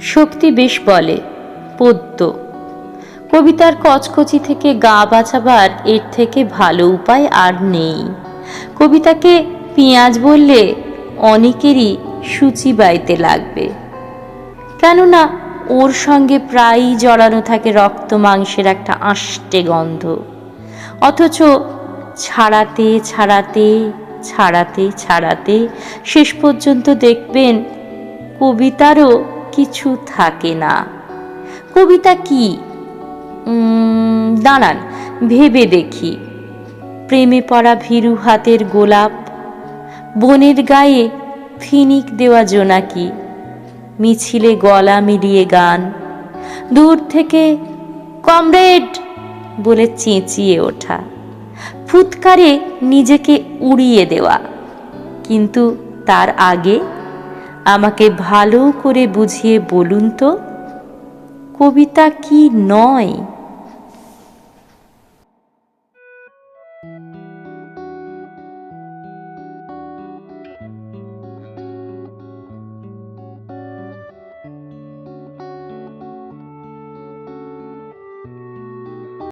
শক্তি বেশ বলে, পদ্য। কবিতার কচকচি থেকে গা বাঁচাবার এর থেকে ভালো উপায় আর নেই। কবিতাকে পেঁয়াজ বললে অনেকেরই সূচি বাইতে লাগবে। কেননা ওর সঙ্গে প্রায়ই জড়ানো থাকে রক্ত মাংসের একটা আষ্টে গন্ধ। অথচ ছাড়াতে ছাড়াতে ছাড়াতে ছাড়াতে শেষ পর্যন্ত দেখবেন কবিতারও কিছু থাকে না। কবিতা কি? দাঁড়ান, ভেবে দেখি। প্রেমে পড়া ভীরু হাতের গোলাপ, বনের গায়ে ফিনিক দেওয়া জোনাকি, মিছিলে গলা মিলিয়ে গান, দূর থেকে, কমরেড! বলে চেঁচিয়ে ওঠা। ফুৎকারে নিজেকে উড়িয়ে দেওয়া। কিন্তু তার আগে আমাকে ভালো করে বুঝিয়ে বলুন তো কবিতা কি নয়?